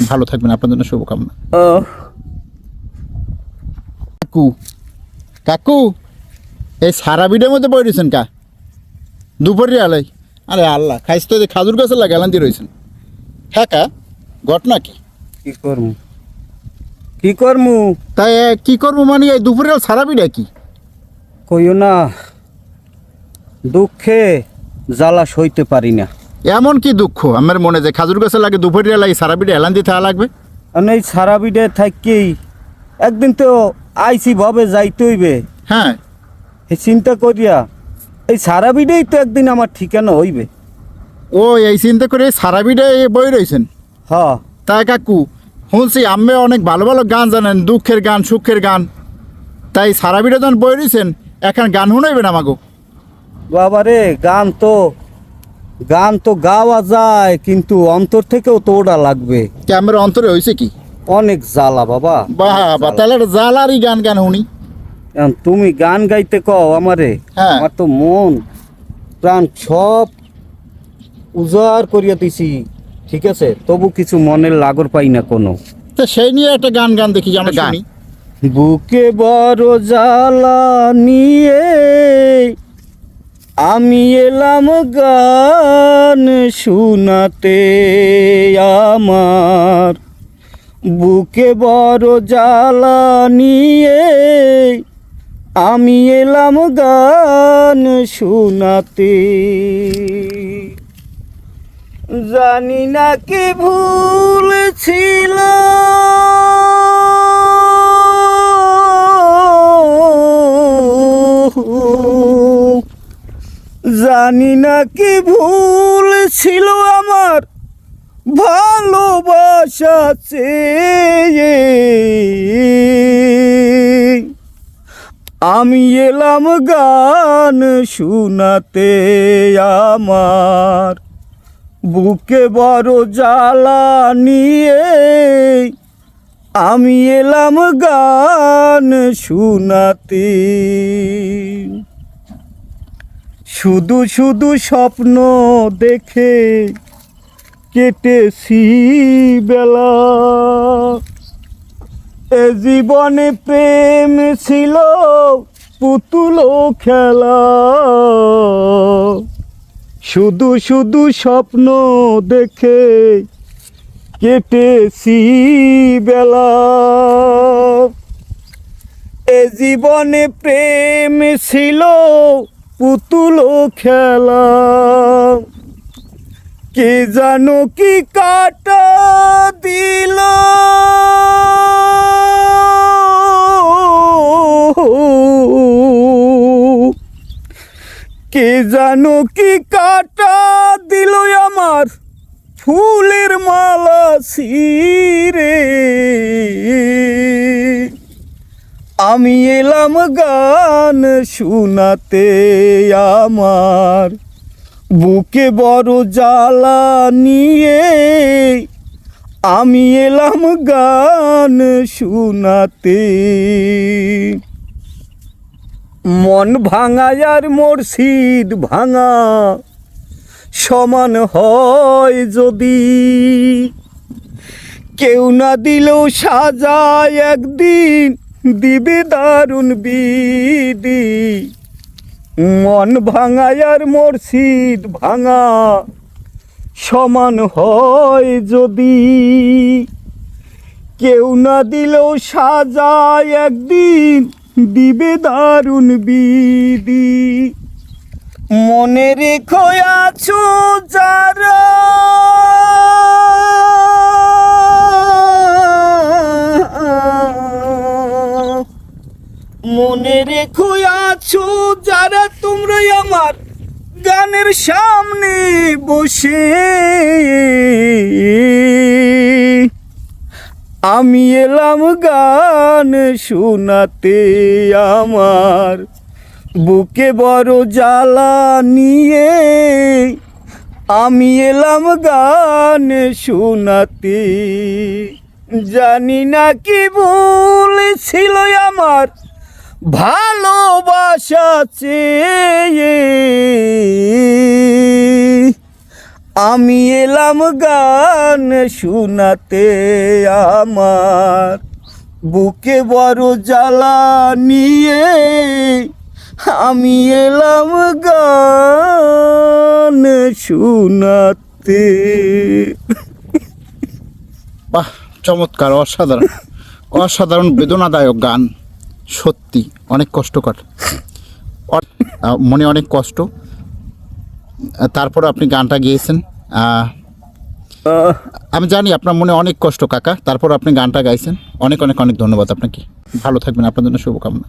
ভালো থাকবেন আপনার জন্য শুভকামনা। ও। কাকু কাকু এই সারা বিডের মধ্যে বই রয়েছেন কা? দুপুরে আলাই আরে আল্লাহ খাইস তো যে খাজুর গাছে লাগালান দিয়ে রয়েছেন হ্যাঁ কা ঘটনা কি? কি করমু? কি করমু? তাই কি করব মানে এই দুপুরে সারা বিডে কি? কইও না দুঃখে জ্বালা সইতে পারি না। এমন কি দুঃখ? আমার মনে যে খাজুর গাছে লাগে দুপুরে লাগে সারা বিডে এলান দিতে লাগবে? এই সারা বিডে থাকি। একদিন তো আইসি ভাবে যাইতে হইবে। হ্যাঁ। চিন্তা করিয়া এই সারা বিডেই তো একদিন আমার ঠিকানা হইবে। ও এই চিন্তা করে সারা বিডে বই রয়েছেন হ তাই কাকু শুনছি আম্মে অনেক ভালো ভালো গান জানেন দুঃখের গান সুখের গান। তাই সারা বিডে যখন বই রয়েছেন এখন গান শুনাইবেন আমাকে বাবারে গান তো গান তো গাওয়া যায় কিন্তু অন্তর থেকেও তো ওটা লাগবে। ক্যামেরা অন্তরে হয়েছে কি? অনেক জ্বালা বাবা। বাহ বা তাহলে জালারই গান গান শুনি। তুমি গান গাইতে কও আমারে? হ্যাঁ। আমার তো মন প্রাণ সব উজাড় করিয়া দিছি। ঠিক আছে? তবু কিছু মনের লাগর পাই না কোনো। তো সেই নিয়ে একটা গান গান দেখি আমরা গান। বুকে বড় জ্বালা নিয়ে আমি এলাম গান শুনাতে আমার। বুকে বড় জ্বালা নিয়ে আমি এলাম গান শুনাতে। জানি না কি ভুল ছিল জানি না কি ভুল ছিল আমার। ভালোবাসা চেয়ে আমি এলাম গান শুনাতে আমার। বুকে বড় জ্বালা নিয়ে আমি এলাম গান শুনাতে। শুধু শুধু স্বপ্ন দেখে কেটেছি বেলা। এ জীবনে প্রেম ছিল পুতুল খেলা। শুধু শুধু স্বপ্ন দেখে কেটেছি বেলা। এ জীবনে প্রেম ছিল পুতুল খেলা। কে জানো কি কাটা দিল? কে জানো কি কাটা দিল আমার ফুলের মালা সিরে আমি এলাম গান শুনাতে আমার। বুকে বড় জ্বালা নিয়ে আমি এলাম গান শুনাতে। মন ভাঙা আর মর্শিদ ভাঙা, সমান হয় যদি কেউ না দিলেও সাজায় একদিন দিবে দারুণ বিদি মন ভাঙা আর মর্শিদ ভাঙা। সমান হয় যদি কেউ না দিলেও সাজায় একদিন দিবে দারুণ বিদি মনে রেখো আছো যারা আছো যারা তোমরা আমার গানের সামনে বসে। আমি এলাম গান শোনাতে আমার বুকে বড় জ্বালা নিয়ে। আমি এলাম গান শোনাতে, জানি না কি ভুল ছিল আমার ভালোবাসা চেয়ে আমি এলাম গান শোনাতে আমার। বুকে বড় জ্বালা নিয়ে আমি এলাম গান শোনাতে। বাহ, চমৎকার, অসাধারণ। অসাধারণ, বেদনাদায়ক গান। সত্যি, অনেক কষ্টকর। মনে অনেক কষ্ট। তারপর আপনি গানটা গেয়েছেন। আমি জানি আপনার মনে অনেক কষ্ট, কাকা। তারপর আপনি গানটা গাইছেন। অনেক অনেক অনেক ধন্যবাদ আপনাকে। ভালো থাকবেন। আপনার জন্য শুভকামনা।